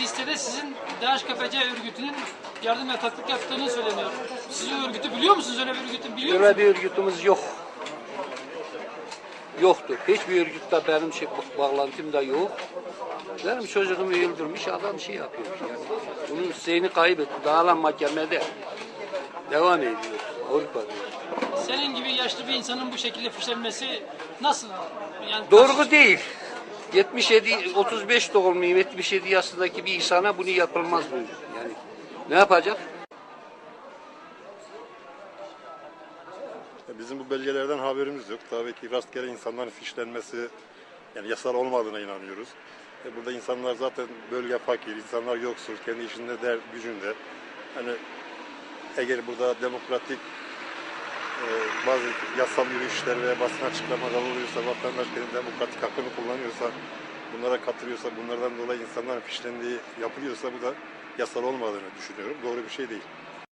Listede sizin DHKPC örgütünün yardım yataklık yaptığını söyleniyor. Siz o örgütü biliyor musunuz? Öyle bir örgütü biliyor musunuz? Öyle bir örgütümüz yok. Yoktu. Hiçbir örgütle benim şey, bağlantım da yok. Benim çocuğumu öldürmüş adam şey yapıyor. Yani. Bunun zihni kaybetti. Dağılan mahkemede devam ediyor. Avrupa'da. Senin gibi yaşlı bir insanın bu şekilde fişlenmesi nasıl? Yani Doğru değil. 77, 35 doğumluyum. 77 yaşındaki bir insana bunu yapılmaz bu. Yani ne yapacak? Ya Bizim bu belgelerden haberimiz yok. Tabii ki rastgele insanların fişlenmesi yani yasal olmadığına inanıyoruz. E burada insanlar zaten bölge fakir, insanlar yoksul, kendi işinde der, gücünde. Hani eğer burada demokratik e, bazı yasal yürüyüşler veya basın açıklamalar oluyorsa, vatandaş kendi demokratik hakkını kullanıyorsa, bunlara katılıyorsa, bunlardan dolayı insanların fişlendiği yapılıyorsa bu da yasal olmadığını düşünüyorum. Doğru bir şey değil.